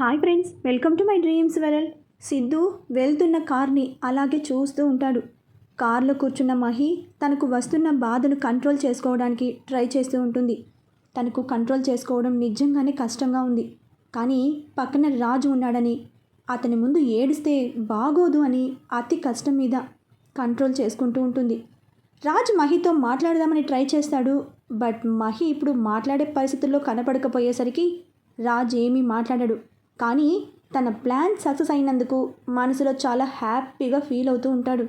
Hi friends welcome to my dreams world. Siddhu వెళ్తున్న కార్ని అలాగే చూస్తూ ఉంటాడు. కార్లో కూర్చున్న మహి తనకు వస్తున్న బాధను కంట్రోల్ చేసుకోవడానికి ట్రై చేస్తూ ఉంటుంది. తనకు కంట్రోల్ చేసుకోవడం నిజంగానే కష్టంగా ఉంది. కానీ పక్కన రాజు ఉన్నాడని అతని ముందు ఏడిస్తే బాగోదు అని అతి కష్టం మీద కంట్రోల్ చేసుకుంటూ ఉంటుంది. రాజు మహితో మాట్లాడదామని ట్రై చేస్తాడు. బట్ మహి ఇప్పుడు మాట్లాడే పరిస్థితుల్లో కనపడకపోయేసరికి రాజ్ ఏమీ మాట్లాడాడు. కానీ తన ప్లాన్ సక్సెస్ అయినందుకు మనసులో చాలా హ్యాపీగా ఫీల్ అవుతూ ఉంటాడు.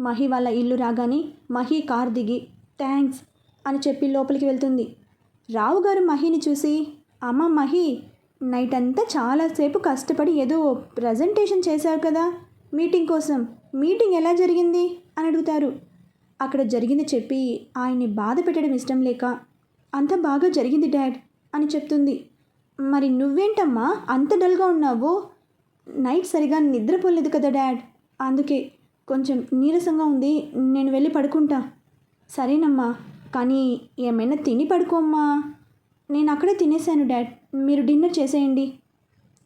మహి వాళ్ళ ఇల్లు రాగానే మహి కార్ దిగి థ్యాంక్స్ అని చెప్పి లోపలికి వెళ్తుంది. రావు గారు మహిని చూసి అమ్మ మహి నైట్ అంతా చాలాసేపు కష్టపడి ఏదో ప్రజెంటేషన్ చేశారు కదా మీటింగ్ కోసం. మీటింగ్ ఎలా జరిగింది? అని అడుగుతారు. అక్కడ జరిగింది చెప్పి ఆయన్ని బాధ పెట్టడం ఇష్టం లేక. అంత బాగా జరిగింది డాడ్ అని చెప్తుంది. మరి నువ్వేంటమ్మా? అంత డల్గా ఉన్నావు? నైట్ సరిగా నిద్రపోలేదు కదా డాడ్. అందుకే కొంచెం నీరసంగా ఉంది. నేను వెళ్ళి పడుకుంటా. సరేనమ్మా. కానీ ఏమైనా తిని పడుకోమ్మా నేను అక్కడే తినేసాను డాడ్. మీరు డిన్నర్ చేసేయండి.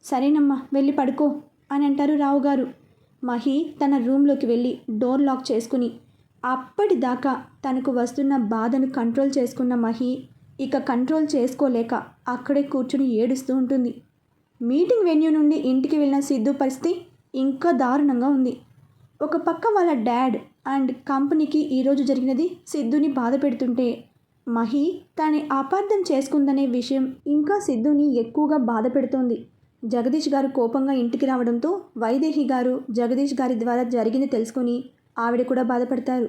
సరేనమ్మా వెళ్ళి పడుకో అని అంటారు రావు గారు. మహి తన రూమ్లోకి వెళ్ళి డోర్ లాక్ చేసుకుని అప్పటిదాకా తనకు వస్తున్న బాధను కంట్రోల్ చేసుకున్న మహి ఇక కంట్రోల్ చేసుకోలేక అక్కడే కూర్చుని ఏడుస్తూ ఉంటుంది. మీటింగ్ వెన్యూ నుండి ఇంటికి వెళ్ళిన సిద్ధు పరిస్థితి ఇంకా దారుణంగా ఉంది. ఒక పక్క వాళ్ళ డాడ్ అండ్ కంపెనీకి ఈరోజు జరిగినది సిద్ధుని బాధ పెడుతుంటే మహి తనని అపార్థం చేసుకుందనే విషయం ఇంకా సిద్ధుని ఎక్కువగా బాధ పెడుతోంది. జగదీష్ గారు కోపంగా ఇంటికి రావడంతో వైదేహి గారు జగదీష్ గారి ద్వారా జరిగింది తెలుసుకొని ఆవిడ కూడా బాధపడతారు.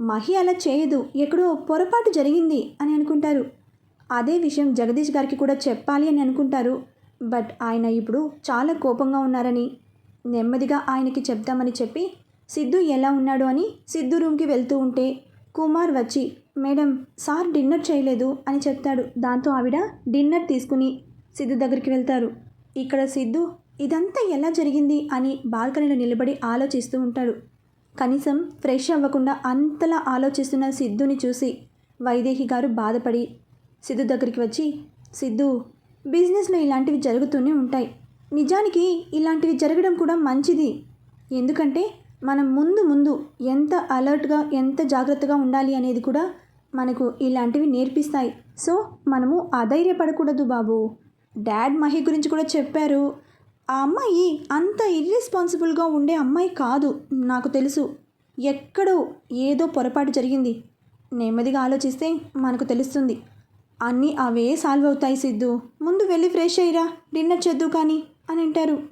మహి అలా చేయదు ఎక్కడో పొరపాటు జరిగింది అని అనుకుంటారు. అదే విషయం జగదీష్ గారికి కూడా చెప్పాలి అని అనుకుంటారు. బట్ ఆయన ఇప్పుడు చాలా కోపంగా ఉన్నారని నెమ్మదిగా ఆయనకి చెప్తామని చెప్పి సిద్ధు ఎలా ఉన్నాడు అని సిద్ధు రూమ్కి వెళ్తూ ఉంటే కుమార్ వచ్చి మేడం సార్ డిన్నర్ చేయలేదు అని చెప్తాడు. దాంతో ఆవిడ డిన్నర్ తీసుకుని సిద్ధు దగ్గరికి వెళ్తారు. ఇక్కడ సిద్ధు ఇదంతా ఎలా జరిగింది? అని బాల్కనీలో నిలబడి ఆలోచిస్తూ ఉంటాడు. కనీసం ఫ్రెష్ అవ్వకుండా అంతలా ఆలోచిస్తున్న సిద్ధుని చూసి వైదేహి గారు బాధపడి సిద్ధు దగ్గరికి వచ్చి సిద్ధు బిజినెస్లో ఇలాంటివి జరుగుతూనే ఉంటాయి. నిజానికి ఇలాంటివి జరగడం కూడా మంచిది. ఎందుకంటే మనం ముందు ముందు ఎంత అలర్ట్గా ఎంత జాగ్రత్తగా ఉండాలి అనేది కూడా మనకు ఇలాంటివి నేర్పిస్తాయి. సో మనము అధైర్యపడకూడదు బాబు. డాడ్ మహి గురించి కూడా చెప్పారు. ఆ అమ్మాయి అంత ఇర్రెస్పాన్సిబుల్గా ఉండే అమ్మాయి కాదు నాకు తెలుసు. ఎక్కడో ఏదో పొరపాటు జరిగింది. నెమ్మదిగా ఆలోచిస్తే మనకు తెలుస్తుంది. అన్నీ అవే సాల్వ్ అవుతాయి సిద్ధు. ముందు వెళ్ళి ఫ్రెష్ అయ్యిరా. డిన్నర్ చేద్దు కానీ అని అంటారు.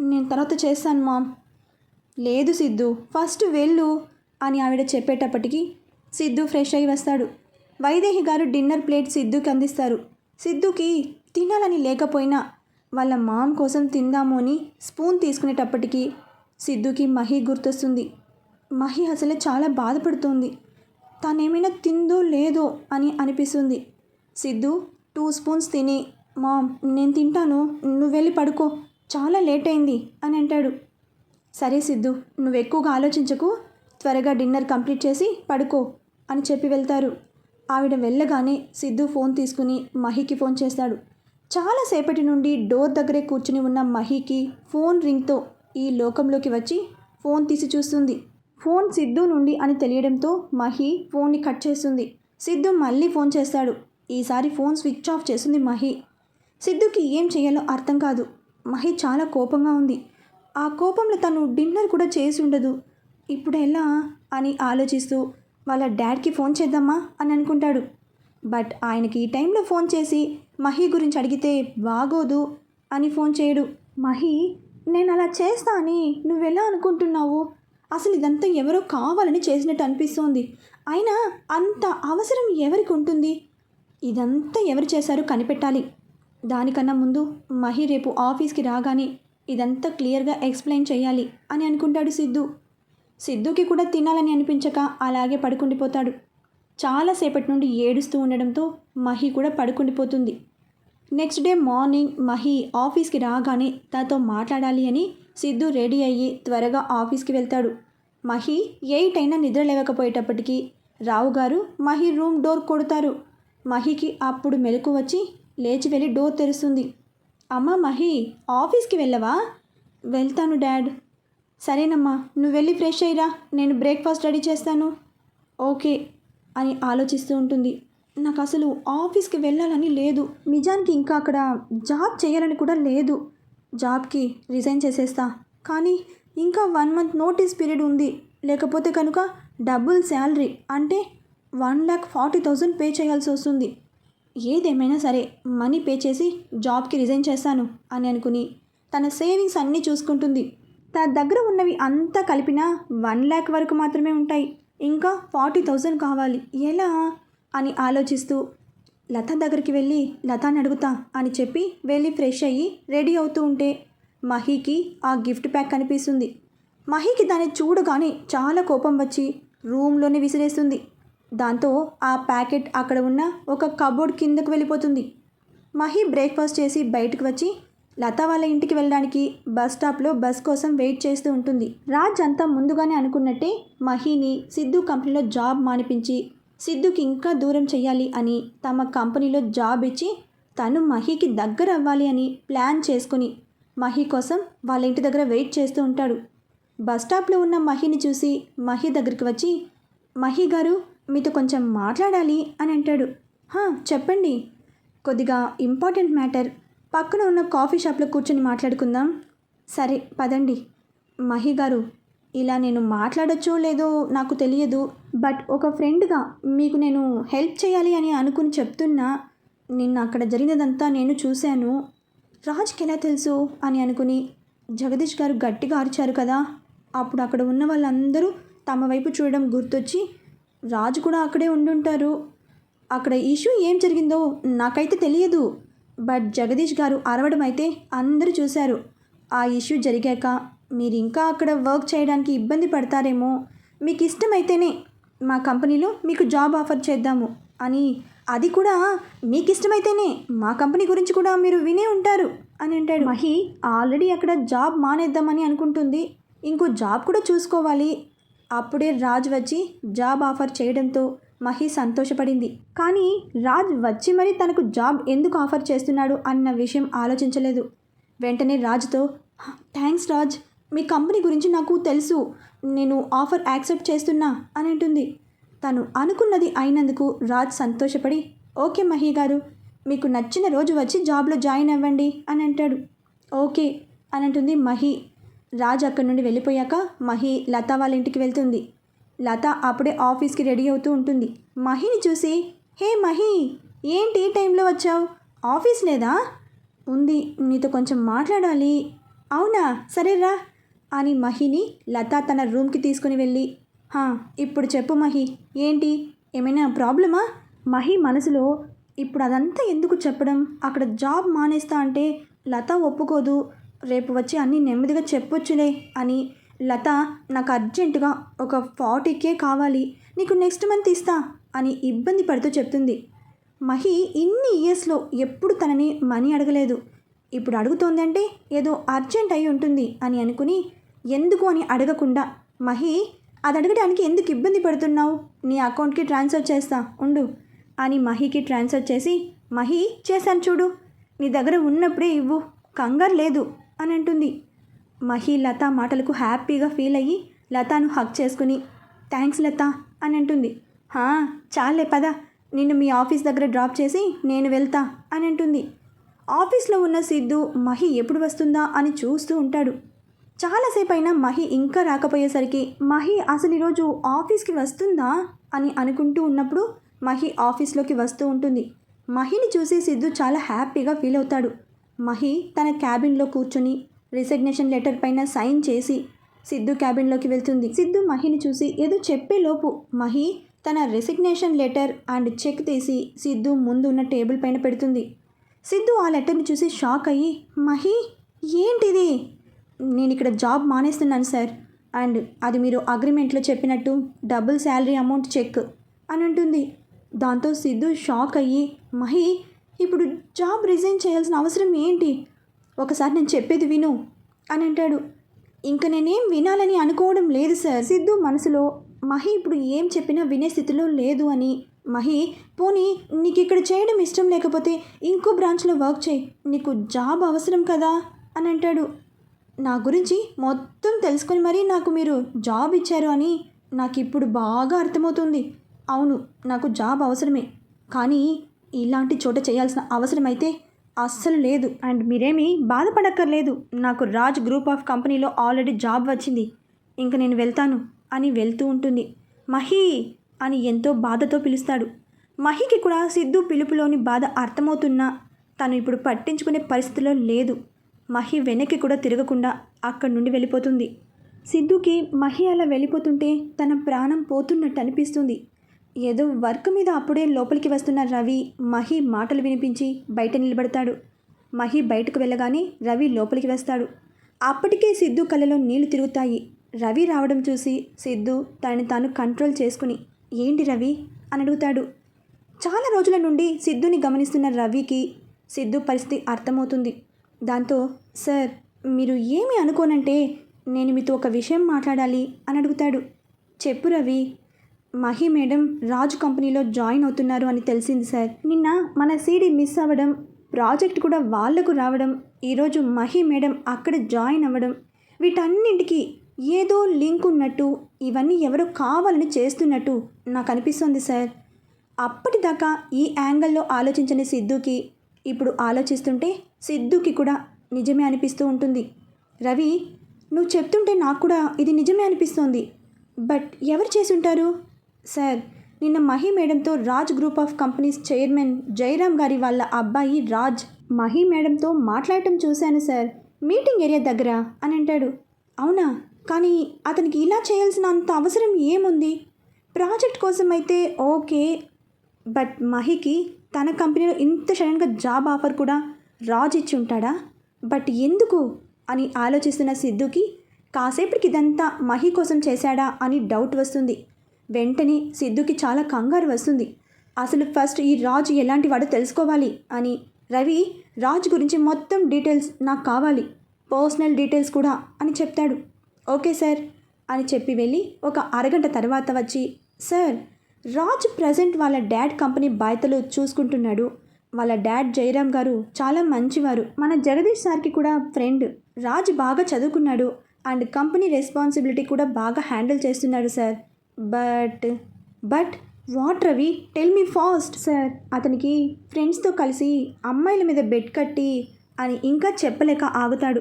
నేను తర్వాత చేస్తాను మామ్. లేదు సిద్ధు. ఫస్ట్ వెళ్ళు అని ఆవిడ చెప్పేటప్పటికి సిద్ధు ఫ్రెష్ అయి వస్తాడు. వైదేహి గారు డిన్నర్ ప్లేట్ సిద్ధుకి అందిస్తారు. సిద్ధుకి తినాలని లేకపోయినా వాళ్ళ మామ్ కోసం తిందాము అని స్పూన్ తీసుకునేటప్పటికి సిద్ధుకి మహి గుర్తొస్తుంది. మహి అసలే చాలా బాధపడుతుంది. తానేమైనా తిందో లేదో అని అనిపిస్తుంది. సిద్ధు టూ స్పూన్స్ తిని మామ్ నేను తింటాను నువ్వు వెళ్ళి పడుకో చాలా లేట్ అయింది అని అంటాడు. సరే సిద్ధు నువ్వు ఎక్కువగా ఆలోచించకు త్వరగా డిన్నర్ కంప్లీట్ చేసి పడుకో అని చెప్పి వెళ్తారు. ఆవిడ వెళ్ళగానే సిద్ధు ఫోన్ తీసుకుని మహికి ఫోన్ చేస్తాడు. చాలాసేపటి నుండి డోర్ దగ్గరే కూర్చుని ఉన్న మహికి ఫోన్ రింగ్తో ఈ లోకంలోకి వచ్చి ఫోన్ తీసి చూస్తుంది. ఫోన్ సిద్ధు నుండి అని తెలియడంతో మహి ఫోన్ని కట్ చేస్తుంది. సిద్ధు మళ్ళీ ఫోన్ చేస్తాడు. ఈసారి ఫోన్ స్విచ్ ఆఫ్ చేసింది మహి. సిద్ధుకి ఏం చేయాలో అర్థం కాదు. మహి చాలా కోపంగా ఉంది. ఆ కోపంలో తను డిన్నర్ కూడా చేసి ఉండదు. ఇప్పుడు ఎలా అని ఆలోచిస్తూ వాళ్ళ డాడ్కి ఫోన్ చేద్దామా అని అనుకుంటాడు. బట్ ఆయనకి ఈ టైంలో ఫోన్ చేసి మహి గురించి అడిగితే బాగోదు అని ఫోన్ చేయడు. మహి నేను అలా చేస్తా అని నువ్వెలా అనుకుంటున్నావు? అసలు ఇదంతా ఎవరో కావాలని చేసినట్టు అనిపిస్తోంది. అయినా అంత అవసరం ఎవరికి ఉంటుంది? ఇదంతా ఎవరు చేశారో కనిపెట్టాలి. దానికన్నా ముందు మహి రేపు ఆఫీస్కి రాగానే ఇదంతా క్లియర్గా ఎక్స్ప్లెయిన్ చేయాలి అని అనుకుంటాడు సిద్ధు. సిద్ధుకి కూడా తినాలని అనిపించక అలాగే పడుకుండిపోతాడు చాలాసేపటి నుండి ఏడుస్తూ ఉండడంతో మహి కూడా పడుకుండిపోతుంది నెక్స్ట్ డే మార్నింగ్ మహి ఆఫీస్కి రాగానే తనతో మాట్లాడాలి అని సిద్ధు రెడీ అయ్యి త్వరగా ఆఫీస్కి వెళ్తాడు. మహి ఎయిట్ అయినా నిద్ర లేవకపోయేటప్పటికీ రావు గారు మహి రూమ్ డోర్ కొడతారు. మహికి అప్పుడు మెలకు వచ్చి లేచి వెళ్ళి డోర్ తెరుస్తుంది. అమ్మా మహి ఆఫీస్కి వెళ్ళవా? వెళ్తాను డాడ్. సరేనమ్మా నువ్వు వెళ్ళి ఫ్రెష్ అయ్యిరా. నేను బ్రేక్ఫాస్ట్ రెడీ చేస్తాను. ఓకే అని ఆలోచిస్తూ ఉంటుంది. నాకు అసలు ఆఫీస్కి వెళ్ళాలని లేదు. నిజానికి ఇంకా అక్కడ జాబ్ చేయాలని కూడా లేదు. జాబ్కి రిజైన్ చేసేస్తా. కానీ ఇంకా వన్ మంత్ నోటీస్ పీరియడ్ ఉంది. లేకపోతే కనుక డబుల్ శాలరీ. అంటే one lakh forty thousand pay చేయాల్సి వస్తుంది. ఏదేమైనా సరే మనీ పే చేసి జాబ్కి రిజైన్ చేస్తాను అని అనుకుని తన సేవింగ్స్ అన్నీ చూసుకుంటుంది. తన దగ్గర ఉన్నవి అంతా కలిపినా వన్ ల్యాక్ వరకు మాత్రమే ఉంటాయి. ఇంకా ఫార్టీ థౌజండ్ కావాలి. ఎలా? అని ఆలోచిస్తూ లత దగ్గరికి వెళ్ళి లతాని అడుగుతా అని చెప్పి వెళ్ళి ఫ్రెష్ అయ్యి రెడీ అవుతూ ఉంటే మహీకి ఆ గిఫ్ట్ ప్యాక్ కనిపిస్తుంది. మహీకి దాన్ని చూడగానే చాలా కోపం వచ్చి రూమ్లోనే విసిరేస్తుంది. దాంతో ఆ ప్యాకెట్ అక్కడ ఉన్న ఒక కబోర్డ్ కిందకు వెళ్ళిపోతుంది. మహి బ్రేక్ఫాస్ట్ చేసి బయటకు వచ్చి లత వాళ్ళ ఇంటికి వెళ్ళడానికి బస్ స్టాప్లో బస్ కోసం వెయిట్ చేస్తూ ఉంటుంది. రాజ్ అంతా ముందుగానే అనుకున్నట్టే మహిని సిద్ధు కంపెనీలో జాబ్ మానిపించి సిద్ధుకి ఇంకా దూరం చేయాలి అని తమ కంపెనీలో జాబ్ ఇచ్చి తను మహికి దగ్గర అవ్వాలి అని ప్లాన్ చేసుకుని మహి కోసం వాళ్ళ ఇంటి దగ్గర వెయిట్ చేస్తూ ఉంటాడు. బస్ స్టాప్లో ఉన్న మహిని చూసి మహి దగ్గరికి వచ్చి మహి గారు మీతో కొంచెం మాట్లాడాలి అని అంటాడు. "హా, చెప్పండి. కొద్దిగా ఇంపార్టెంట్ మ్యాటర్. పక్కన ఉన్న కాఫీ షాప్లో కూర్చొని మాట్లాడుకుందాం. సరే పదండి. మహి గారు ఇలా నేను మాట్లాడొచ్చో లేదో నాకు తెలియదు. బట్ ఒక ఫ్రెండ్గా మీకు నేను హెల్ప్ చేయాలి అని అనుకుని చెప్తున్నా. నిన్న అక్కడ జరిగినదంతా నేను చూశాను. రాజ్కి ఎలా తెలుసు? అని అనుకుని జగదీష్ గారు గట్టిగా అరిచారు కదా. అప్పుడు అక్కడ ఉన్న వాళ్ళందరూ తమ వైపు చూడడం గుర్తొచ్చి రాజు కూడా అక్కడే ఉండుంటారు. అక్కడ ఇష్యూ ఏం జరిగిందో నాకైతే తెలియదు. బట్ జగదీష్ గారు అరవడం అయితే అందరూ చూశారు. ఆ ఇష్యూ జరిగాక మీరు ఇంకా అక్కడ వర్క్ చేయడానికి ఇబ్బంది పడతారేమో. మీకు ఇష్టమైతేనే మా కంపెనీలో మీకు జాబ్ ఆఫర్ చేద్దాము అని అది కూడా మీకు ఇష్టమైతేనే మా కంపెనీ గురించి కూడా మీరు వినే ఉంటారు అని అంటాడు. మహి ఆల్రెడీ అక్కడ జాబ్ మానేద్దామని అనుకుంటుంది. ఇంకో జాబ్ కూడా చూసుకోవాలి. అప్పుడే రాజ్ వచ్చి జాబ్ ఆఫర్ చేయడంతో మహి సంతోషపడింది. కానీ రాజ్ వచ్చి మరీ తనకు జాబ్ ఎందుకు ఆఫర్ చేస్తున్నాడు అన్న విషయం ఆలోచించలేదు. వెంటనే రాజ్తో థ్యాంక్స్ రాజ్. మీ కంపెనీ గురించి నాకు తెలుసు. నేను ఆఫర్ యాక్సెప్ట్ చేస్తున్నా అని అంటుంది. తను అనుకున్నది అయినందుకు రాజ్ సంతోషపడి ఓకే మహి గారు మీకు నచ్చిన రోజు వచ్చి జాబ్లో జాయిన్ అవ్వండి అని అంటాడు. ఓకే అని అంటుంది మహి. రాజ్ అక్కడి నుండి వెళ్ళిపోయాక మహి లత వాళ్ళ ఇంటికి వెళ్తుంది. లత అప్పుడే ఆఫీస్కి రెడీ అవుతూ ఉంటుంది. మహిని చూసి హే మహి ఏంటి ఈ టైంలో వచ్చావు? ఆఫీస్ లేదా? ఉంది నీతో కొంచెం మాట్లాడాలి. అవునా? సరేరా అని మహిని లత తన రూమ్కి తీసుకుని వెళ్ళి హా ఇప్పుడు చెప్పు మహి ఏంటి? ఏమైనా ప్రాబ్లమా? మహి మనసులో ఇప్పుడు అదంతా ఎందుకు చెప్పడం? అక్కడ జాబ్ మానేస్తా అంటే లత ఒప్పుకోదు. రేపు వచ్చి అన్నీ నెమ్మదిగా చెప్పొచ్చులే అని లత నాకు అర్జెంటుగా ఒక ఫార్టీకే కావాలి నీకు నెక్స్ట్ మంత్ ఇస్తా అని ఇబ్బంది పడుతూ చెప్తుంది. మహి ఇన్ని ఇయర్స్లో ఎప్పుడు తనని మనీ అడగలేదు. ఇప్పుడు అడుగుతోంది అంటే ఏదో అర్జెంట్ అయి ఉంటుంది అని అనుకుని ఎందుకు అని అడగకుండా మహి అది అడగడానికి ఎందుకు ఇబ్బంది పడుతున్నావు? నీ అకౌంట్కి ట్రాన్స్ఫర్ చేస్తా ఉండు అని మహికి ట్రాన్స్ఫర్ చేసి మహి చేశాను చూడు నీ దగ్గర ఉన్నప్పుడే ఇవ్వు కంగారు లేదు. అని అంటుంది మహి లత మాటలకు హ్యాపీగా ఫీల్ అయ్యి లతాను హక్ చేసుకుని థ్యాంక్స్ లత అని అంటుంది హా చాలే పద నిన్ను మీ ఆఫీస్ దగ్గర డ్రాప్ చేసి నేను వెళ్తా అని అంటుంది ఆఫీస్లో ఉన్న సిద్ధు మహి ఎప్పుడు వస్తుందా? అని చూస్తూ ఉంటాడు. చాలాసేపు అయినా మహి ఇంకా రాకపోయేసరికి మహి అసలు ఈరోజు ఆఫీస్కి వస్తుందా? అని అనుకుంటూ ఉన్నప్పుడు మహి ఆఫీస్లోకి వస్తూ ఉంటుంది. మహిని చూసి సిద్ధు చాలా హ్యాపీగా ఫీల్ అవుతాడు. మహి తన క్యాబిన్లో కూర్చొని రిసిగ్నేషన్ లెటర్ పైన సైన్ చేసి సిద్ధు క్యాబిన్లోకి వెళ్తుంది. సిద్ధు మహిని చూసి ఏదో చెప్పే లోపు మహి తన రెసిగ్నేషన్ లెటర్ అండ్ చెక్ తీసి సిద్ధు ముందు ఉన్న టేబుల్ పైన పెడుతుంది. సిద్ధు ఆ లెటర్ని చూసి షాక్ అయ్యి మహి ఏంటిది? నేను ఇక్కడ జాబ్ మానేస్తున్నాను సార్. అండ్ అది మీరు అగ్రిమెంట్లో చెప్పినట్టు డబుల్ శాలరీ అమౌంట్ చెక్ అని అంటుంది. దాంతో సిద్ధు షాక్ అయ్యి మహి ఇప్పుడు జాబ్ రిజైన్ చేయాల్సిన అవసరం ఏంటి? ఒకసారి నేను చెప్పేది విను అని అంటాడు. ఇంక నేనేం వినాలని అనుకోవడం లేదు సార్. సిద్ధు మనసులో మహి ఇప్పుడు ఏం చెప్పినా వినే స్థితిలో లేదు అని. మహి పోనీ నీకు ఇక్కడ చేయడం ఇష్టం లేకపోతే ఇంకో బ్రాంచ్లో వర్క్ చేయి. నీకు జాబ్ అవసరం కదా? అని అంటాడు. నా గురించి మొత్తం తెలుసుకొని మరీ నాకు మీరు జాబ్ ఇచ్చారు అని నాకు ఇప్పుడు బాగా అర్థమవుతుంది. అవును నాకు జాబ్ అవసరమే. కానీ ఇలాంటి చోట చేయాల్సిన అవసరం అయితే అస్సలు లేదు. అండ్ మీరేమీ బాధపడక్కర్లేదు. నాకు రాజ్ గ్రూప్ ఆఫ్ కంపెనీలో ఆల్రెడీ జాబ్ వచ్చింది. ఇంక నేను వెళ్తాను అని వెళ్తూ ఉంటుంది. మహి అని ఎంతో బాధతో పిలుస్తాడు. మహికి కూడా సిద్ధు పిలుపులోని బాధ అర్థమవుతున్నా తను ఇప్పుడు పట్టించుకునే పరిస్థితిలో లేదు. మహి వెనక్కి కూడా తిరగకుండా అక్కడి నుండి వెళ్ళిపోతుంది. సిద్ధుకి మహి అలా వెళ్ళిపోతుంటే తన ప్రాణం పోతున్నట్టు అనిపిస్తుంది. ఏదో వర్క్ మీద అప్పుడే లోపలికి వస్తున్న రవి మహి మాటలు వినిపించి బయట నిలబడతాడు. మహి బయటకు వెళ్ళగానే రవి లోపలికి వస్తాడు. అప్పటికే సిద్ధు కళ్ళలో నీళ్ళు తిరుగుతాయి. రవి రావడం చూసి సిద్ధు తనని తాను కంట్రోల్ చేసుకుని ఏంటి రవి? అని అడుగుతాడు. చాలా రోజుల నుండి సిద్ధుని గమనిస్తున్న రవికి సిద్ధు పరిస్థితి అర్థమవుతుంది. దాంతో సార్ మీరు ఏమి అనుకోనంటే నేను మీతో ఒక విషయం మాట్లాడాలి అని అడుగుతాడు. చెప్పు రవి మహి మేడం రాజు కంపెనీలో జాయిన్ అవుతున్నారు అని తెలిసింది సార్. నిన్న మన సీడీ మిస్ అవ్వడం ప్రాజెక్ట్ కూడా వాళ్ళకు రావడం ఈరోజు మహి మేడం అక్కడ జాయిన్ అవ్వడం వీటన్నింటికి ఏదో లింక్ ఉన్నట్టు ఇవన్నీ ఎవరో కావాలని చేస్తున్నట్టు నాకు అనిపిస్తుంది సార్. అప్పటిదాకా ఈ యాంగిల్లో ఆలోచించని సిద్ధుకి ఇప్పుడు ఆలోచిస్తుంటే సిద్ధుకి కూడా నిజమే అనిపిస్తూ ఉంటుంది. రవి నువ్వు చెప్తుంటే నాకు కూడా ఇది నిజమే అనిపిస్తోంది. బట్ ఎవరు చేసి ఉంటారు? సార్ నిన్న మహి మేడంతో Raj group of companies chairman Jayaram గారి వాళ్ళ అబ్బాయి రాజ్ మహి మేడంతో మాట్లాడటం చూశాను సార్. మీటింగ్ ఏరియా దగ్గర అని అంటాడు. అవునా? కానీ అతనికి ఇలా చేయాల్సిన అంత అవసరం ఏముంది? ప్రాజెక్ట్ కోసం అయితే ఓకే బట్ మహికి తన కంపెనీలో ఇంత సడన్గా జాబ్ ఆఫర్ కూడా రాజ్ ఇచ్చి ఉంటాడా? బట్ ఎందుకు? అని ఆలోచిస్తున్న సిద్ధుకి కాసేపటికి ఇదంతా మహి కోసం చేశాడా అని డౌట్ వస్తుంది. వెంటనే సిద్ధుకి చాలా కంగారు వస్తుంది. అసలు ఫస్ట్ ఈ రాజు ఎలాంటి వాడో తెలుసుకోవాలి అని. రవి రాజు గురించి మొత్తం డీటెయిల్స్ నాకు కావాలి. పర్సనల్ డీటెయిల్స్ కూడా అని చెప్తాడు. ఓకే సార్ అని చెప్పి వెళ్ళి ఒక అరగంట తర్వాత వచ్చి సార్ రాజ్ ప్రజెంట్ వాళ్ళ డాడ్ కంపెనీ బాధ్యతలు చూసుకుంటున్నాడు. వాళ్ళ డాడ్ జయరామ్ గారు చాలా మంచివారు. మన జగదీష్ సార్కి కూడా ఫ్రెండ్. రాజ్ బాగా చదువుకున్నాడు. అండ్ కంపెనీ రెస్పాన్సిబిలిటీ కూడా బాగా హ్యాండిల్ చేస్తున్నాడు sir. But but what Ravi? Tell me fast. Sir అతనికి ఫ్రెండ్స్తో కలిసి అమ్మాయిల మీద బెడ్ కట్టి అని ఇంకా చెప్పలేక ఆగుతాడు.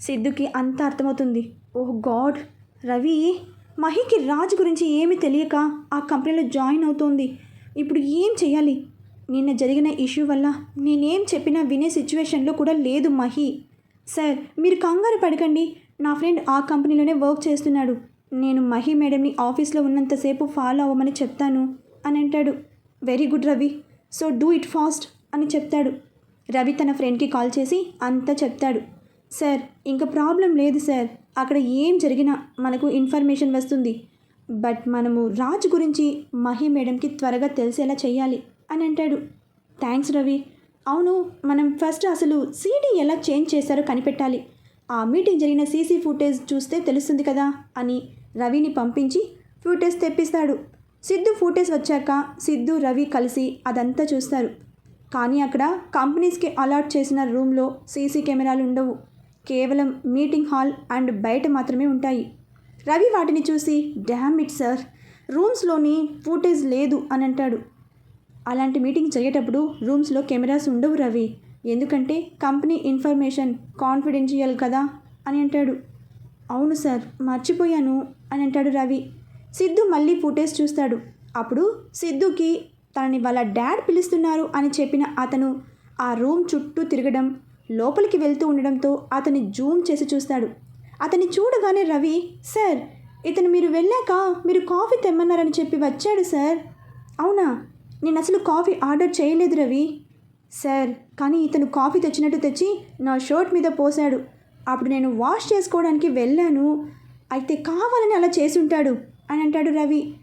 సిద్ధుకి అంత అర్థమవుతుంది. ఓహ్ గాడ్! రవి మహికి రాజు గురించి ఏమీ తెలియక ఆ కంపెనీలో జాయిన్ అవుతోంది. ఇప్పుడు ఏం చేయాలి నిన్న జరిగిన ఇష్యూ వల్ల నేనేం చెప్పినా వినే సిచ్యువేషన్లో కూడా లేదు మహి. సార్ మీరు కంగారు పడకండి. నా ఫ్రెండ్ ఆ కంపెనీలోనే వర్క్ చేస్తున్నాడు. నేను మహి మేడంని ఆఫీస్లో ఉన్నంతసేపు ఫాలో అవ్వమని చెప్తాను అని అంటాడు. Very good Ravi. So do it fast అని చెప్తాడు. రవి తన ఫ్రెండ్కి కాల్ చేసి అంతా చెప్తాడు. సార్ ఇంకా ప్రాబ్లం లేదు సార్. అక్కడ ఏం జరిగినా మనకు ఇన్ఫర్మేషన్ వస్తుంది. బట్ మనము రాజ్ గురించి మహి మేడంకి త్వరగా తెలిసేలా చేయాలి అని అంటాడు. థ్యాంక్స్ రవి. అవును మనం ఫస్ట్ అసలు సీడీ ఎలా చేంజ్ చేశారో కనిపెట్టాలి. ఆ మీటింగ్ జరిగిన సీసీ ఫుటేజ్ చూస్తే తెలుస్తుంది కదా అని రవిని పంపించి ఫుటేజ్ తెప్పిస్తాడు. సిద్ధు ఫుటేజ్ వచ్చాక సిద్ధు రవి కలిసి అదంతా చూస్తారు. కానీ అక్కడ కంపెనీస్కి అలాట్ చేసిన రూమ్లో సీసీ కెమెరాలు ఉండవు. కేవలం మీటింగ్ హాల్ అండ్ బయట మాత్రమే ఉంటాయి. రవి వాటిని చూసి డ్యామ్ ఇట్ సార్ రూమ్స్లోని ఫూటేజ్ లేదు అని అంటాడు. అలాంటి మీటింగ్ జరిగేటప్పుడు రూమ్స్లో కెమెరాస్ ఉండవు రవి. ఎందుకంటే కంపెనీ ఇన్ఫర్మేషన్ కాన్ఫిడెన్షియల్ కదా అని అంటాడు. అవును సార్ మర్చిపోయాను. అని అంటాడు రవి. సిద్ధు మళ్ళీ ఫుటేజ్ చూస్తాడు. అప్పుడు సిద్ధుకి తనని వాళ్ళ డాడ్ పిలుస్తున్నారు అని చెప్పిన అతను ఆ రూమ్ చుట్టూ తిరగడం లోపలికి వెళ్తూ ఉండడంతో అతన్ని జూమ్ చేసి చూస్తాడు. అతన్ని చూడగానే రవి సార్ ఇతను మీరు వెళ్ళాక మీరు కాఫీ తెమ్మన్నారని చెప్పి వచ్చాడు సార్. అవునా? నేను అసలు కాఫీ ఆర్డర్ చేయలేదు రవి. సార్ కానీ ఇతను కాఫీ తెచ్చినట్టు తెచ్చి నా షర్ట్ మీద పోశాడు. అప్పుడు నేను వాష్ చేసుకోవడానికి వెళ్ళాను. అయితే కావాలని అలా చేసుంటాడు అని అంటాడు రవి.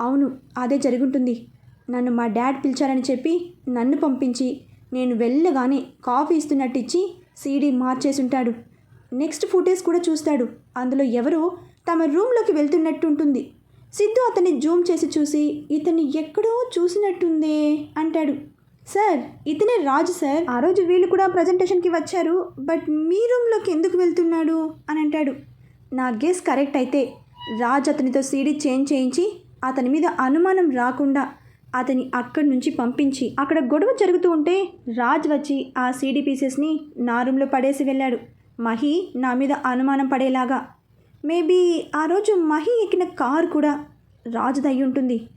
అవును అదే జరుగుంటుంది. నన్ను మా డాడ్ పిలిచారని చెప్పి నన్ను పంపించి నేను వెళ్ళగానే కాఫీ ఇస్తున్నట్టు ఇచ్చి సీడీ మార్చేసుంటాడు. నెక్స్ట్ ఫుటేజ్ కూడా చూస్తాడు. అందులో ఎవరో తమ రూమ్లోకి వెళ్తున్నట్టు ఉంటుంది సిద్ధు అతన్ని జూమ్ చేసి చూసి ఇతన్ని ఎక్కడో చూసినట్టుందే అంటాడు. సార్ ఇతనే రాజు సార్. ఆ రోజు వీళ్ళు కూడా ప్రజెంటేషన్కి వచ్చారు బట్ మీ రూమ్లోకి ఎందుకు వెళ్తున్నాడు? అని అంటాడు. నా గెస్ కరెక్ట్ అయితే రాజ్ అతనితో సీడీ చేంజ్ చేయించి అతని మీద అనుమానం రాకుండా అతని అక్కడి నుంచి పంపించి అక్కడ గొడవ జరుగుతూ ఉంటే రాజ్ వచ్చి ఆ సీడీ పీసెస్ని నా రూమ్లో పడేసి వెళ్ళాడు. మహి నా మీద అనుమానం పడేలాగా. మేబీ ఆ రోజు మహి ఎక్కిన కార్ కూడా రాజుదయ్యి ఉంటుంది.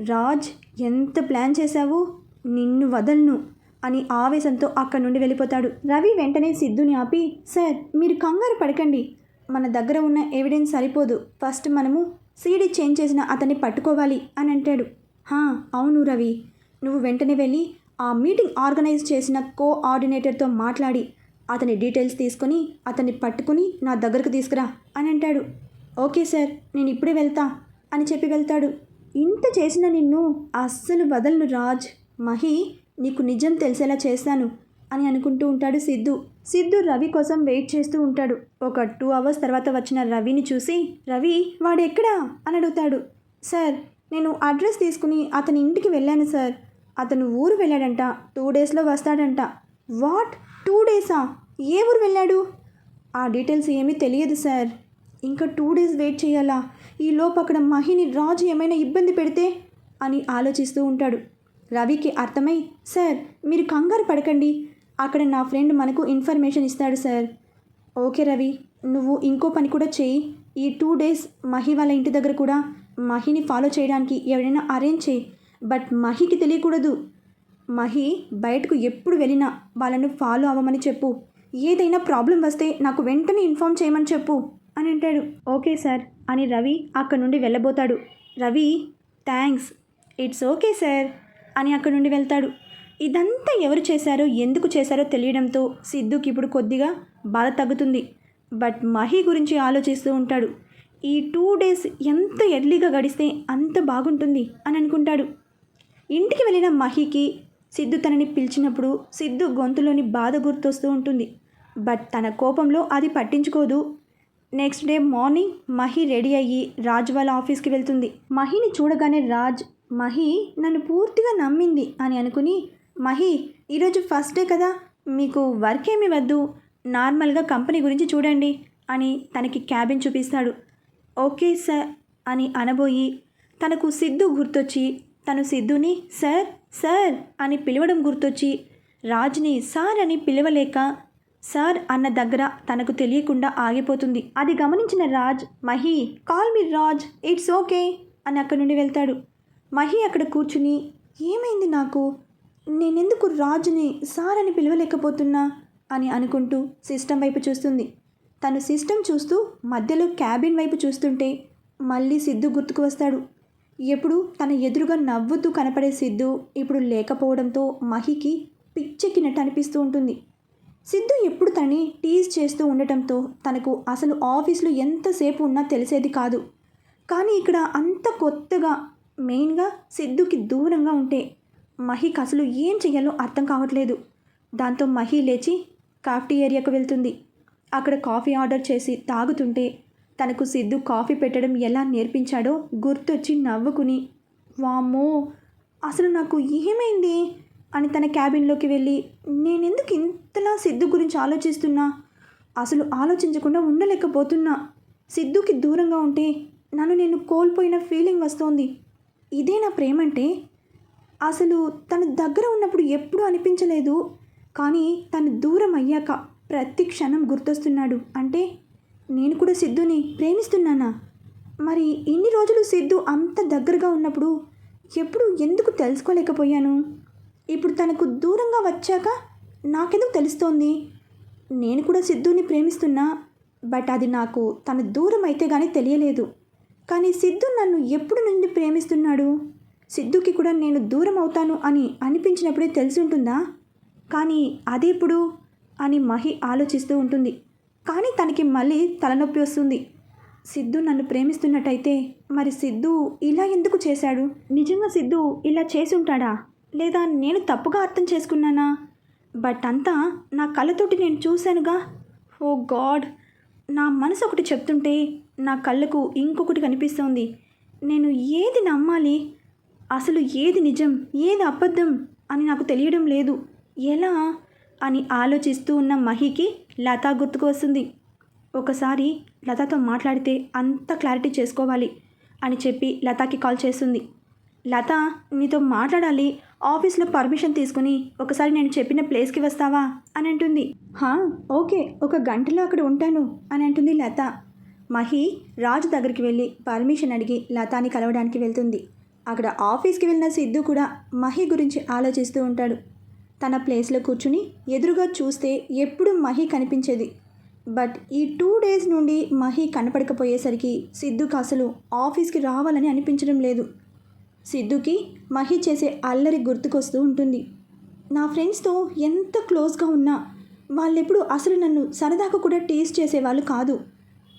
రాజ్ ఎంత ప్లాన్ చేశావు? నిన్ను వదలను అని ఆవేశంతో అక్కడి నుండి వెళ్ళిపోతాడు. రవి వెంటనే సిద్ధుని ఆపి సార్ మీరు కంగారు పడకండి. మన దగ్గర ఉన్న ఎవిడెన్స్ సరిపోదు. ఫస్ట్ మనము సీడీ చేంజ్ చేసిన అతన్ని పట్టుకోవాలి అని అంటాడు. హా అవును రవి. నువ్వు వెంటనే వెళ్ళి ఆ మీటింగ్ ఆర్గనైజ్ చేసిన కోఆర్డినేటర్తో మాట్లాడి అతని డీటెయిల్స్ తీసుకొని అతన్ని పట్టుకుని నా దగ్గరకు తీసుకురా అని అంటాడు. ఓకే సార్ నేను ఇప్పుడే వెళ్తా అని చెప్పి వెళ్తాడు. ఇంత చేసిన నిన్ను అస్సలు వదలను రాజ్. మహి నీకు నిజం తెలిసేలా చేస్తాను. అని అనుకుంటూ ఉంటాడు సిద్ధు. సిద్ధు రవి కోసం వెయిట్ చేస్తూ ఉంటాడు. ఒక టూ అవర్స్ తర్వాత వచ్చిన రవిని చూసి రవి వాడు ఎక్కడా? అని అడుగుతాడు. సార్ నేను అడ్రస్ తీసుకుని అతని ఇంటికి వెళ్ళాను సార్. అతను ఊరు వెళ్ళాడంట టూ డేస్లో వస్తాడంట. వాట్? టూ డేసా? ఏ ఊరు వెళ్ళాడు? ఆ డీటెయిల్స్ ఏమీ తెలియదు సార్. ఇంకా టూ డేస్ వెయిట్ చేయాలా? ఈ లోపు అక్కడ మహిని రాజు ఏమైనా ఇబ్బంది పెడితే? అని ఆలోచిస్తూ ఉంటాడు. రవికి అర్థమై సార్ మీరు కంగారు పడకండి. అక్కడ నా ఫ్రెండ్ మనకు ఇన్ఫర్మేషన్ ఇస్తాడు సార్. ఓకే రవి నువ్వు ఇంకో పని కూడా చేయి. ఈ టూ డేస్ మహి వాళ్ళ ఇంటి దగ్గర కూడా మహిని ఫాలో చేయడానికి ఎవరైనా అరేంజ్ చేయి. బట్ మహికి తెలియకూడదు. మహి బయటకు ఎప్పుడు వెళ్ళినా వాళ్ళను ఫాలో అవ్వమని చెప్పు. ఏదైనా ప్రాబ్లం వస్తే నాకు వెంటనే ఇన్ఫామ్ చేయమని చెప్పు అని అంటాడు. ఓకే సార్ అని రవి అక్కడి నుండి వెళ్ళబోతాడు. Ravi thanks it's okay sir అని అక్కడ నుండి వెళ్తాడు. ఇదంతా ఎవరు చేశారో ఎందుకు చేశారో తెలియడంతో సిద్ధుకి ఇప్పుడు కొద్దిగా బాధ తగ్గుతుంది. బట్ మహి గురించి ఆలోచిస్తూ ఉంటాడు. ఈ టూ డేస్ ఎంత ఎర్లీగా గడిస్తే అంత బాగుంటుంది అని అనుకుంటాడు. ఇంటికి వెళ్ళిన మహికి సిద్ధు తనని పిలిచినప్పుడు సిద్ధు గొంతులోని బాధ గుర్తొస్తూ ఉంటుంది. బట్ తన కోపంలో అది పట్టించుకోదు. Next day morning Mahi ready అయ్యి రాజ్ వాళ్ళ ఆఫీస్కి వెళ్తుంది. మహిని చూడగానే రాజ్ మహి నన్ను పూర్తిగా నమ్మింది అని అనుకుని మహి ఈరోజు ఫస్ట్ డే కదా. మీకు వర్క్ ఏమి వద్దు. నార్మల్గా కంపెనీ గురించి చూడండి అని తనకి క్యాబిన్ చూపిస్తాడు. ఓకే సార్ అని అనబోయి తనకు సిద్ధు గుర్తొచ్చి తను సిద్ధుని సార్ సార్ అని పిలవడం గుర్తొచ్చి రాజ్ని సార్ అని పిలవలేక సార్ అన్న దగ్గర తనకు తెలియకుండా ఆగిపోతుంది. అది గమనించిన Raj Mahi call me Raj it's okay అని అక్కడి నుండి వెళ్తాడు. మహి అక్కడ కూర్చుని ఏమైంది నాకు? నేనెందుకు రాజుని సార్ అని పిలవలేకపోతున్నా? అని అనుకుంటూ సిస్టమ్ వైపు చూస్తుంది. తను సిస్టమ్ చూస్తూ మధ్యలో క్యాబిన్ వైపు చూస్తుంటే మళ్ళీ సిద్ధు గుర్తుకు వస్తాడు. ఎప్పుడు తన ఎదురుగా నవ్వుతూ కనపడే సిద్ధు ఇప్పుడు లేకపోవడంతో మహికి పిచ్చెక్కినట్టు అనిపిస్తూ ఉంటుంది. సిద్ధు ఎప్పుడు తని టీజ్ చేస్తూ ఉండటంతో తనకు అసలు ఆఫీస్లో ఎంతసేపు ఉన్నా తెలిసేది కాదు. కానీ ఇక్కడ అంత కొత్తగా మెయిన్గా సిద్ధుకి దూరంగా ఉంటే మహికి అసలు ఏం చెయ్యాలో అర్థం కావట్లేదు. దాంతో మహి లేచి కాఫ్టీ ఏరియాకు వెళ్తుంది. అక్కడ కాఫీ ఆర్డర్ చేసి తాగుతుంటే తనకు సిద్ధు కాఫీ పెట్టడం ఎలా నేర్పించాడో గుర్తొచ్చి నవ్వుకుని వామ్మో అసలు నాకు ఏమైంది? అని తన క్యాబిన్లోకి వెళ్ళి నేనెందుకు ఇంతలా సిద్ధు గురించి ఆలోచిస్తున్నా? అసలు ఆలోచించకుండా ఉండలేకపోతున్నా. సిద్ధుకి దూరంగా ఉంటే నన్ను నేను కోల్పోయిన ఫీలింగ్ వస్తోంది. ఇదే నా ప్రేమంటే అసలు తన దగ్గర ఉన్నప్పుడు ఎప్పుడూ అనిపించలేదు. కానీ తను దూరం అయ్యాక ప్రతి క్షణం గుర్తొస్తున్నాడు. అంటే నేను కూడా సిద్ధుని ప్రేమిస్తున్నానా? మరి ఇన్ని రోజులు సిద్ధు అంత దగ్గరగా ఉన్నప్పుడు ఎప్పుడు ఎందుకు తెలుసుకోలేకపోయాను? ఇప్పుడు తనకు దూరంగా వచ్చాక నాకెందుకు తెలుస్తోంది? నేను కూడా సిద్ధుని ప్రేమిస్తున్నా బట్ అది నాకు తను దూరం అయితే కానీ తెలియలేదు. కానీ సిద్ధు నన్ను ఎప్పుడు నుండి ప్రేమిస్తున్నాడు? సిద్ధుకి కూడా నేను దూరం అవుతాను అని అనిపించినప్పుడే తెలిసి ఉంటుందా కానీ అదేప్పుడు అని మహి ఆలోచిస్తూ ఉంటుంది. కానీ తనకి మళ్ళీ తలనొప్పి వస్తుంది. సిద్ధు నన్ను ప్రేమిస్తున్నట్టయితే మరి సిద్ధు ఇలా ఎందుకు చేశాడు? నిజంగా సిద్ధు ఇలా చేసి ఉంటాడా లేదా నేను తప్పుగా అర్థం చేసుకున్నానా? బట్ అంతా నా కళ్ళతోటి నేను చూశానుగా. Oh God! నా మనసు ఒకటి చెప్తుంటే నా కళ్ళకు ఇంకొకటి కనిపిస్తోంది. నేను ఏది నమ్మాలి? అసలు ఏది నిజం? ఏది అబద్ధం? అని నాకు తెలియడం లేదు. ఎలా? అని ఆలోచిస్తూ ఉన్న మహికి లత గుర్తుకు వస్తుంది. ఒకసారి లతతో మాట్లాడితే అంత క్లారిటీ చేసుకోవాలి అని చెప్పి లతాకి కాల్ చేస్తుంది. లత నీతో మాట్లాడాలి. ఆఫీస్లో పర్మిషన్ తీసుకుని ఒకసారి నేను చెప్పిన ప్లేస్కి వస్తావా? అని అంటుంది. హా ఓకే ఒక గంటలో అక్కడ ఉంటాను అని అంటుంది లత. మహి రాజు దగ్గరికి వెళ్ళి పర్మిషన్ అడిగి లతాని కలవడానికి వెళ్తుంది. అక్కడ ఆఫీస్కి వెళ్ళిన సిద్ధు కూడా మహి గురించి ఆలోచిస్తూ ఉంటాడు. తన ప్లేస్లో కూర్చుని ఎదురుగా చూస్తే ఎప్పుడు మహి కనిపించేది. బట్ ఈ టూ డేస్ నుండి మహి కనపడకపోయేసరికి సిద్ధుకు అసలు ఆఫీస్కి రావాలని అనిపించడం లేదు. సిద్ధుకి మహి చేసే అల్లరి గుర్తుకొస్తూ ఉంటుంది. నా ఫ్రెండ్స్తో ఎంత క్లోజ్గా ఉన్నా వాళ్ళెప్పుడు అసలు నన్ను సరదాగా కూడా టీస్ చేసేవాళ్ళు కాదు.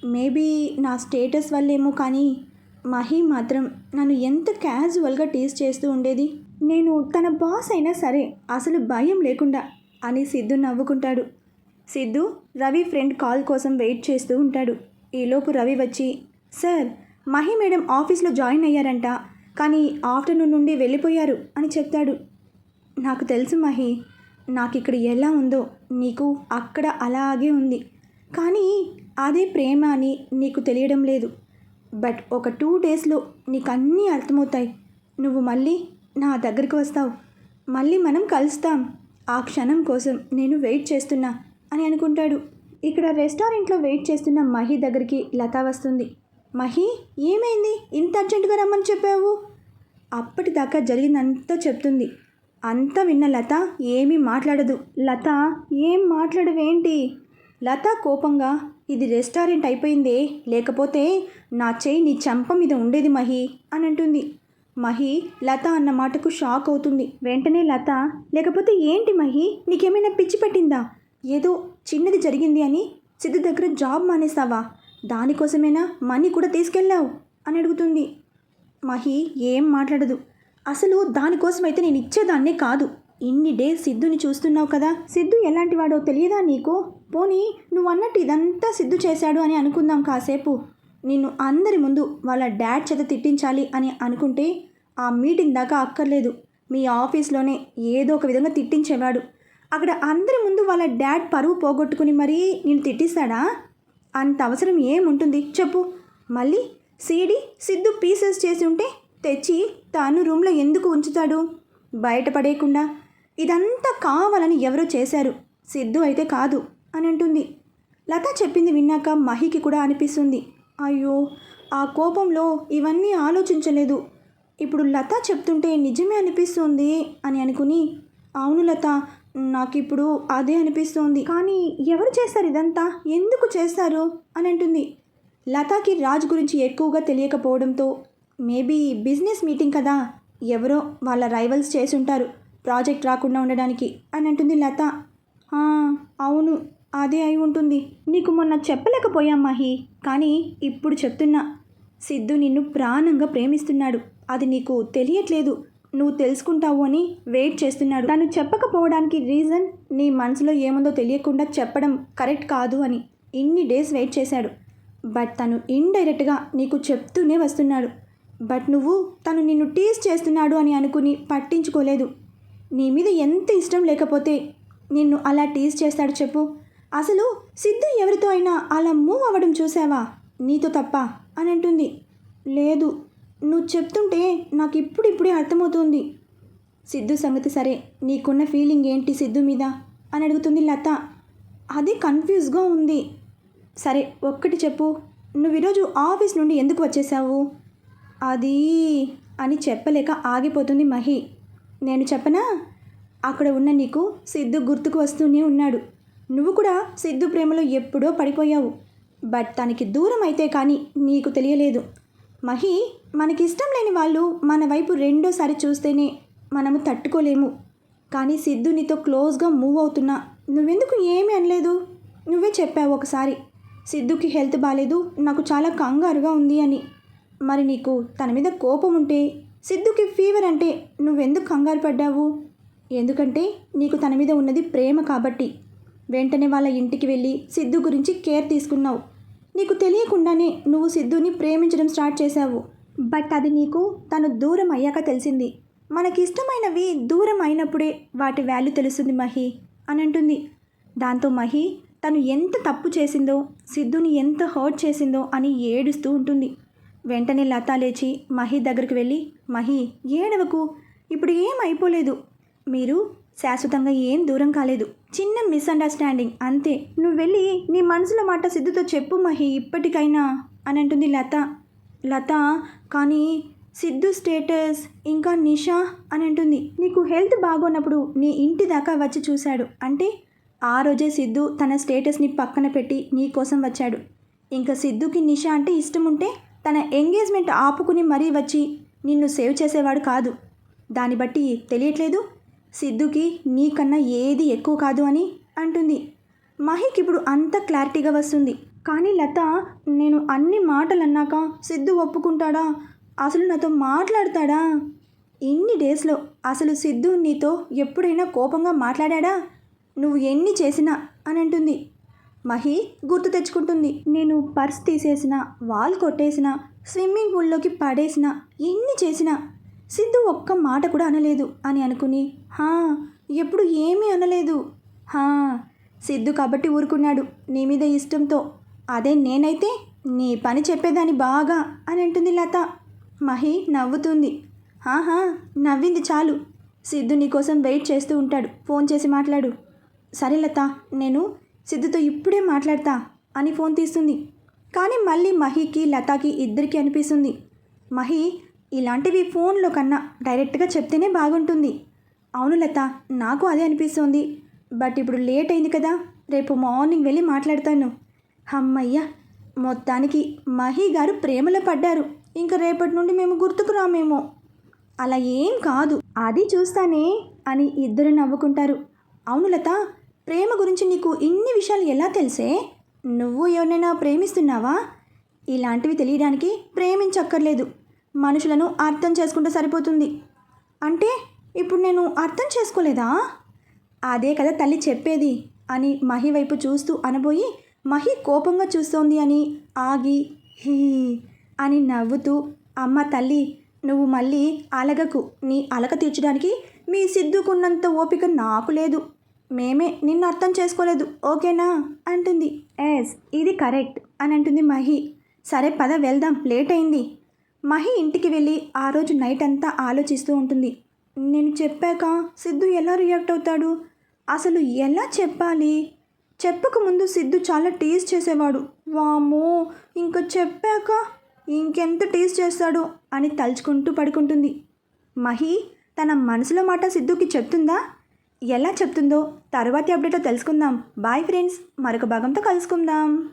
మేబీ నా స్టేటస్ వల్లేమో కానీ మహి మాత్రం నన్ను ఎంత క్యాజువల్గా టీస్ చేస్తూ ఉండేది? నేను తన బాస్ అయినా సరే అసలు భయం లేకుండా అని సిద్ధు నవ్వుకుంటాడు. సిద్ధు రవి ఫ్రెండ్ కాల్ కోసం వెయిట్ చేస్తూ ఉంటాడు. ఈలోపు రవి వచ్చి సార్ మహి మేడం ఆఫీస్లో జాయిన్ అయ్యారంట కానీ ఆఫ్టర్నూన్ నుండి వెళ్ళిపోయారు అని చెప్తాడు. నాకు తెలుసు మహి నాకు ఇక్కడ ఎలా ఉందో నీకు అక్కడ అలాగే ఉంది కానీ అదే ప్రేమ అని నీకు తెలియడం లేదు. బట్ ఒక టూ డేస్లో నీకు అన్నీ అర్థమవుతాయి. నువ్వు మళ్ళీ నా దగ్గరికి వస్తావు. మళ్ళీ మనం కలుస్తాం. ఆ క్షణం కోసం నేను వెయిట్ చేస్తున్నా అని అనుకుంటాడు. ఇక్కడ రెస్టారెంట్లో వెయిట్ చేస్తున్న మహి దగ్గరికి లత వస్తుంది. మహి ఏమైంది? ఇంత అర్జెంటుగా రమ్మని చెప్పావు? అప్పటిదాకా జరిగిందంతా చెప్తుంది. అంతా విన్న లత ఏమీ మాట్లాడదు. లత ఏం మాట్లాడవేంటి? లత కోపంగా ఇది రెస్టారెంట్ అయిపోయిందే లేకపోతే నా చేయి నీ చంప మీద ఉండేది మహి అని అంటుంది. మహి లత అన్న మాటకు షాక్ అవుతుంది. వెంటనే లత లేకపోతే ఏంటి మహి? నీకేమైనా పిచ్చి పట్టిందా? ఏదో చిన్నది జరిగింది అని సిద్ధు దగ్గర జాబ్ మానేస్తావా దానికోసమేనా మనీ కూడా తీసుకెళ్ళావు? అని అడుగుతుంది. మహి ఏం మాట్లాడదు. అసలు దానికోసమైతే నేను ఇచ్చేదాన్నే కాదు. ఇన్ని డేస్ సిద్ధుని చూస్తున్నావు కదా? సిద్ధు ఎలాంటి వాడో తెలియదా నీకు? పోనీ నువ్వు అన్నట్టు ఇదంతా సిద్ధు చేశాడు అని అనుకుందాం కాసేపు. నిన్ను అందరి ముందు వాళ్ళ డాడ్ చేత తిట్టించాలి అని అనుకుంటే ఆ మీటింగ్ దాకా అక్కర్లేదు. మీ ఆఫీస్లోనే ఏదో ఒక విధంగా తిట్టించేవాడు. అక్కడ అందరి ముందు వాళ్ళ డాడ్ పరువు పోగొట్టుకుని మరీ నేను తిట్టిస్తాడా? అంత అవసరం ఏముంటుంది? చెప్పు. మళ్ళీ సీడీ సిద్ధు పీసెస్ చేసి ఉంటే తెచ్చి తాను రూమ్లో ఎందుకు ఉంచుతాడు? బయటపడేయకుండా ఇదంతా కావాలని ఎవరో చేశారు. సిద్ధు అయితే కాదు అని అంటుంది. లత చెప్పింది విన్నాక మహికి కూడా అనిపిస్తుంది. అయ్యో ఆ కోపంలో ఇవన్నీ ఆలోచించలేదు. ఇప్పుడు లత చెప్తుంటే నిజమే అనిపిస్తుంది అని అనుకుని అవును లత నాకు ఇప్పుడు అదే అనిపిస్తోంది. కానీ ఎవరు చేస్తారు ఇదంతా? ఎందుకు చేస్తారు అని అంటుంది. లతాకి రాజ్ గురించి ఎక్కువగా తెలియకపోవడంతో మేబీ బిజినెస్ మీటింగ్ కదా ఎవరో వాళ్ళ రైవల్స్ చేసి ఉంటారు ప్రాజెక్ట్ రాకుండా ఉండడానికి అని అంటుంది లత. అవును అదే అయి ఉంటుంది. నీకు మొన్న చెప్పలేకపోయాం మహి కానీ ఇప్పుడు చెప్తున్నా. సిద్ధు నిన్ను ప్రాణంగా ప్రేమిస్తున్నాడు. అది నీకు తెలియట్లేదు. నువ్వు తెలుసుకుంటావు అని వెయిట్ చేస్తున్నాడు. తను చెప్పకపోవడానికి రీజన్ నీ మనసులో ఏముందో తెలియకుండా చెప్పడం కరెక్ట్ కాదు అని ఇన్ని డేస్ వెయిట్ చేశాడు. బట్ తను ఇండైరెక్ట్గా నీకు చెప్తూనే వస్తున్నాడు. బట్ నువ్వు తను నిన్ను టీస్ చేస్తున్నాడు అని అనుకుని పట్టించుకోలేదు. నీ మీద ఎంత ఇష్టం లేకపోతే నిన్ను అలా టీజ్ చేస్తాడు చెప్పు. అసలు సిద్ధు ఎవరితో అయినా అలా మూవ్ అవ్వడం చూసావా? నీతో తప్ప అని అంటుంది. లేదు నువ్వు చెప్తుంటే నాకు ఇప్పుడిప్పుడే అర్థమవుతుంది. సిద్ధు సంగతి సరే నీకున్న ఫీలింగ్ ఏంటి సిద్ధు మీద? అని అడుగుతుంది లత. అది కన్ఫ్యూజ్గా ఉంది. సరే ఒక్కటి చెప్పు. నువ్వు ఈరోజు ఆఫీస్ నుండి ఎందుకు వచ్చేసావు? అది అని చెప్పలేక ఆగిపోతుంది మహి. నేను చెప్పనా? అక్కడ ఉన్న నీకు సిద్ధు గుర్తుకు వస్తూనే ఉన్నాడు. నువ్వు కూడా సిద్ధు ప్రేమలో ఎప్పుడో పడిపోయావు. బట్ తనకి దూరం అయితే కానీ నీకు తెలియలేదు. మహి మనకిష్టం లేని వాళ్ళు మన వైపు రెండోసారి చూస్తేనే మనము తట్టుకోలేము. కానీ సిద్ధు నీతో క్లోజ్గా మూవ్ అవుతున్నా. నువ్వెందుకు ఏమీ అనలేదు? నువ్వే చెప్పావు ఒకసారి. సిద్ధుకి హెల్త్ బాగాలేదు నాకు చాలా కంగారుగా ఉంది అని. మరి నీకు తన మీద కోపం ఉంటే సిద్ధుకి ఫీవర్ అంటే నువ్వెందుకు కంగారు పడ్డావు? ఎందుకంటే నీకు తన మీద ఉన్నది ప్రేమ కాబట్టి. వెంటనే వాళ్ళ ఇంటికి వెళ్ళి సిద్ధు గురించి కేర్ తీసుకున్నావు. నీకు తెలియకుండానే నువ్వు సిద్ధుని ప్రేమించడం స్టార్ట్ చేశావు. బట్ అది నీకు తను దూరం అయ్యాక తెలిసింది. మనకిష్టమైనవి దూరం అయినప్పుడే వాటి వాల్యూ తెలుస్తుంది మహి అని అంటుంది. దాంతో మహి తను ఎంత తప్పు చేసిందో సిద్ధుని ఎంత హర్ట్ చేసిందో అని ఏడుస్తూ ఉంటుంది. వెంటనే లత లేచి మహి దగ్గరికి వెళ్ళి మహి ఏడవకు? ఇప్పుడు ఏం అయిపోలేదు? మీరు శాశ్వతంగా ఏం దూరం కాలేదు. చిన్న మిస్అండర్స్టాండింగ్ అంతే. నువ్వు వెళ్ళి నీ మనసులో మాట సిద్ధుతో చెప్పు మహి ఇప్పటికైనా అని అంటుంది లత. లత కానీ సిద్ధు స్టేటస్ ఇంకా నిషా అని అంటుంది. నీకు హెల్త్ బాగోన్నప్పుడు నీ ఇంటి దాకా వచ్చి చూశాడు. అంటే ఆ రోజే సిద్ధు తన స్టేటస్ని పక్కన పెట్టి నీ కోసం వచ్చాడు. ఇంకా సిద్ధుకి నిషా అంటే ఇష్టం ఉంటే తన ఎంగేజ్మెంట్ ఆపుకుని మరీ వచ్చి నిన్ను సేవ్ చేసేవాడు కాదు. దాన్ని బట్టి తెలియట్లేదు. సిద్ధుకి నీకన్నా ఏది ఎక్కువ కాదు అని అంటుంది. మహికి ఇప్పుడు అంత క్లారిటీగా వస్తుంది. కానీ లత నేను అన్ని మాటలు అన్నాక సిద్ధు ఒప్పుకుంటాడా? అసలు నాతో మాట్లాడతాడా? ఇన్ని డేస్లో అసలు సిద్ధు నీతో ఎప్పుడైనా కోపంగా మాట్లాడా నువ్వు ఎన్ని చేసినా అని అంటుంది. మహి గుర్తు తెచ్చుకుంటుంది. నేను పర్స్ తీసేసిన వాల్ కొట్టేసిన స్విమ్మింగ్ పూల్లోకి పడేసిన ఎన్ని చేసినా సిద్ధు ఒక్క మాట కూడా అనలేదు అని అనుకుని హా ఎప్పుడు ఏమీ అనలేదు. హా సిద్ధు కాబట్టి ఊరుకున్నాడు. నీ మీద ఇష్టంతో. అదే నేనైతే నీ పని చెప్పేదాన్ని బాగా అని అంటుంది లత. మహి నవ్వుతుంది. ఆహా నవ్వింది చాలు. సిద్ధు నీకోసం వెయిట్ చేస్తూ ఉంటాడు. ఫోన్ చేసి మాట్లాడు. సరే లత నేను సిద్ధుతో ఇప్పుడే మాట్లాడతా అని ఫోన్ తీస్తుంది. కానీ మళ్ళీ మహికి లతాకి ఇద్దరికి అనిపిస్తుంది. మహి ఇలాంటివి ఫోన్లో కన్నా డైరెక్ట్గా చెప్తేనే బాగుంటుంది. అవును లత నాకు అదే అనిపిస్తుంది. బట్ ఇప్పుడు లేట్ అయింది కదా రేపు మార్నింగ్ వెళ్ళి మాట్లాడతాను. అమ్మయ్య మొత్తానికి మహి గారు ప్రేమలో పడ్డారు. ఇంకా రేపటి నుండి మేము గుర్తుకు రామేమో. అలా ఏం కాదు. అది చూస్తానే అని ఇద్దరు నవ్వుకుంటారు. అవును లత ప్రేమ గురించి నీకు ఇన్ని విషయాలు ఎలా తెలిసే? నువ్వు ఎవరినైనా ప్రేమిస్తున్నావా? ఇలాంటివి తెలియడానికి ప్రేమించక్కర్లేదు. మనుషులను అర్థం చేసుకుంటే సరిపోతుంది. అంటే ఇప్పుడు నేను అర్థం చేసుకోలేదా? అదే కదా తల్లి చెప్పేది అని మహి వైపు చూస్తూ అనబోయి మహి కోపంగా చూస్తోంది అని ఆగి హీ అని నవ్వుతూ అమ్మ తల్లి నువ్వు మళ్ళీ అలగకు. నీ అలక తీర్చడానికి మీ సిద్ధుకున్నంత ఓపిక నాకు లేదు. మేమే నిన్ను అర్థం చేసుకోలేదు ఓకేనా? అంటుంది. ఎస్ ఇది కరెక్ట్ అని అంటుంది మహి. సరే పద వెళ్దాం లేట్ అయింది. మహి ఇంటికి వెళ్ళి ఆ రోజు నైట్ అంతా ఆలోచిస్తూ ఉంటుంది. నేను చెప్పాక సిద్ధు ఎలా రియాక్ట్ అవుతాడు? అసలు ఎలా చెప్పాలి? చెప్పకముందు సిద్ధు చాలా టీజ్ చేసేవాడు. వామో ఇంకా చెప్పాక ఇంకెంత టీజ్ చేస్తాడో అని తలుచుకుంటూ పడుకుంటుంది. మహి తన మనసులో మాట సిద్ధుకి చెప్తుందా? ఎలా చెప్తుందో తర్వాతి అప్డేట్లో తెలుసుకుందాం. బాయ్ ఫ్రెండ్స్ మరొక భాగంతో కలుసుకుందాం.